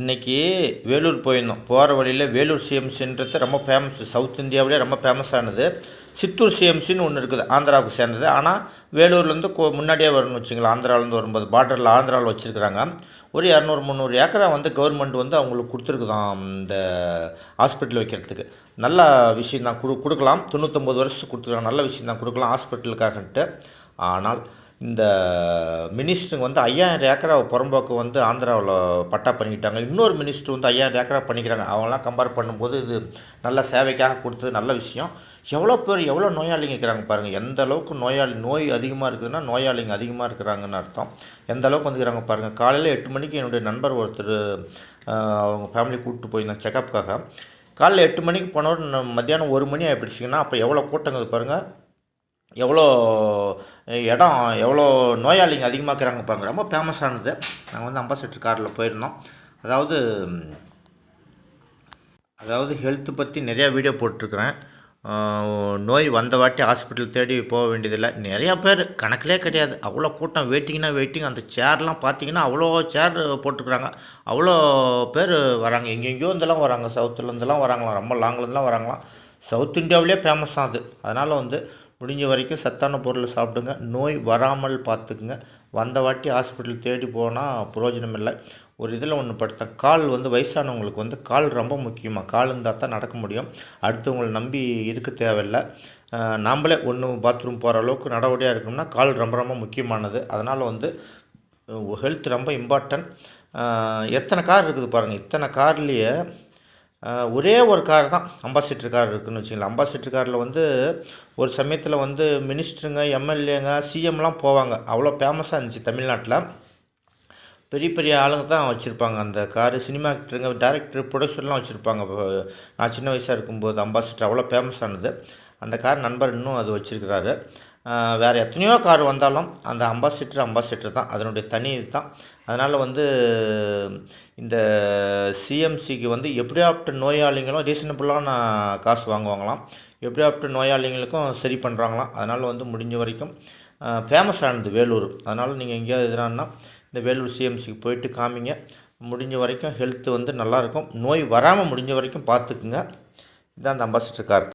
இன்றைக்கி வேலூர் போயிருந்தோம். போகிற வழியில் வேலூர் சிஎம்சின்றது ரொம்ப ஃபேமஸ் சவுத் இந்தியாவிலே ரொம்ப ஃபேமஸானது சித்தூர் சிஎம்சின்னு ஒன்று இருக்குது ஆந்திராவுக்கு சேர்ந்தது. ஆனால் வேலூர்லேருந்து கோ முன்னாடியே வரணும்னு வச்சுங்களா ஆந்திராவிலேருந்து வரும்போது பார்டரில் ஆந்திராவில் வச்சுருக்குறாங்க. ஒரு இரநூறு முந்நூறு ஏக்கரா வந்து கவர்மெண்ட் வந்து அவங்களுக்கு கொடுத்துருக்குதான் இந்த ஹாஸ்பிட்டல் வைக்கிறதுக்கு. நல்ல விஷயம் தான் கொடு கொடுக்கலாம். தொண்ணூற்றொம்பது வருஷத்துக்கு கொடுத்துருக்காங்க நல்ல விஷயம் தான் கொடுக்கலாம் ஹாஸ்பிட்டலுக்காகன்ட்டு ஆனால் இந்த மினிஸ்டருங்க வந்து ஐயாயிரம் ஏக்கரா புறம்போக்கு வந்து ஆந்திராவில் பட்டா பண்ணிக்கிட்டாங்க. இன்னொரு மினிஸ்டர் வந்து ஐயாயிரம் ஏக்கரா பண்ணிக்கிறாங்க. அவங்களாம் கம்பேர் பண்ணும்போது இது நல்ல சேவைக்காக கொடுத்தது நல்ல விஷயம். எவ்வளோ பேர் எவ்வளோ நோயாளிங்க இருக்கிறாங்க பாருங்கள் எந்த அளவுக்கு நோயாளி நோய் அதிகமாக இருக்குதுன்னா நோயாளிங்க அதிகமாக இருக்கிறாங்கன்னு அர்த்தம். எந்த அளவுக்கு வந்துக்கிறாங்க பாருங்கள் காலையில் எட்டு மணிக்கு என்னுடைய நண்பர் ஒருத்தர் அவங்க ஃபேமிலி கூப்பிட்டு போயிருந்தேன் செக்கப்புக்காக காலையில் எட்டு மணிக்கு போனவர் மத்தியானம் ஒரு மணி ஆகிடுச்சிங்கன்னா அப்போ எவ்வளோ கூட்டங்கிறது பாருங்கள் எவ்வளோ இடம் எவ்வளோ நோயாளிங்க அதிகமாக இருக்கிறாங்க பாருங்கள் ரொம்ப ஃபேமஸானது நாங்கள் வந்து அம்பாசிடர் காரில் போயிருந்தோம். அதாவது அதாவது ஹெல்த்து பற்றி நிறையா வீடியோ போட்டிருக்கிறேன். நோய் வந்த வாட்டி ஹாஸ்பிட்டல் தேடி போக வேண்டியதில்லை. நிறையா பேர் கணக்கிலே கிடையாது. அவ்வளோ கூட்டம் வெயிட்டிங்னா வெயிட்டிங் அந்த சேர்லாம் பார்த்தீங்கன்னா அவ்வளோ சேர் போட்டிருக்கிறாங்க. அவ்வளோ பேர் வராங்க. எங்கெங்கேயோ இருந்தெல்லாம் வராங்க. சவுத்துலேருந்துலாம் வராங்களாம். ரொம்ப லாங்லேருந்துலாம் வராங்களாம். சவுத் இந்தியாவிலே ஃபேமஸ் தான் அது அதனால் வந்து முடிஞ்ச வரைக்கும் சத்தான பொருளை சாப்பிடுங்க. நோய் வராமல் பார்த்துக்குங்க. வந்த வாட்டி ஹாஸ்பிட்டல் தேடி போனால் பிரயோஜனம் இல்லை. ஒரு இதில் ஒன்று படுத்த கால் வந்து வயசானவங்களுக்கு வந்து கால் ரொம்ப முக்கியமாக கால் இருந்தால் தான் நடக்க முடியும். அடுத்தவங்களை நம்பி இருக்க தேவையில்லை. அஹ் நாம்பளே ஒன்று பாத்ரூம் போகிற அளவுக்கு நடவடியாக இருக்கணும்னா கால் ரொம்ப ரொம்ப முக்கியமானது. அதனால் வந்து ஹெல்த் ரொம்ப இம்பார்ட்டன்ட் எத்தனை கார் இருக்குது பாருங்கள் இத்தனை கார்லேயே ஒரே ஒரு கார் தான் அம்பாசிட்ரு கார் இருக்குன்னு வச்சுங்களேன் அம்பாசிட்ரு காரில் வந்து ஒரு சமயத்தில் வந்து மினிஸ்டருங்க எம்எல்ஏங்க சிஎம்லாம் போவாங்க. அவ்வளோ ஃபேமஸாக இருந்துச்சு தமிழ்நாட்டில். பெரிய பெரிய ஆளுங்க தான் வச்சுருப்பாங்க அந்த காரு சினிமா ஆக்டருங்க டேரக்டர் ப்ரொடியூசர்லாம் வச்சுருப்பாங்க. நான் சின்ன வயசாக இருக்கும்போது அம்பாசிட்ரு அவ்வளோ ஃபேமஸானது அந்த கார் நண்பர் இன்னும் அது வச்சுருக்கிறாரு. வேறு எத்தனையோ கார் வந்தாலும் அந்த அம்பாசிட்ரு அம்பாசிடர் தான். அதனுடைய தனி இது தான் அதனால் வந்து இந்த சிஎம்சிக்கு வந்து எப்படியாப்பட்ட நோயாளிகளும் ரீசனபுளான காசு வாங்குவாங்களாம். எப்படியாப்பட்ட நோயாளிகளுக்கும் சரி பண்ணுறாங்களாம் அதனால் வந்து முடிஞ்ச வரைக்கும் ஃபேமஸ் ஆனது வேலூர். அதனால் நீங்கள் எங்கேயாவது எதுனா இந்த வேலூர் சிஎம்சிக்கு போயிட்டு காமிங்க. முடிஞ்ச வரைக்கும் ஹெல்த்து வந்து நல்லாயிருக்கும் நோய் வராமல் முடிஞ்ச வரைக்கும் பார்த்துக்குங்க இதான் அந்த அம்பாசிட்ரு கார்.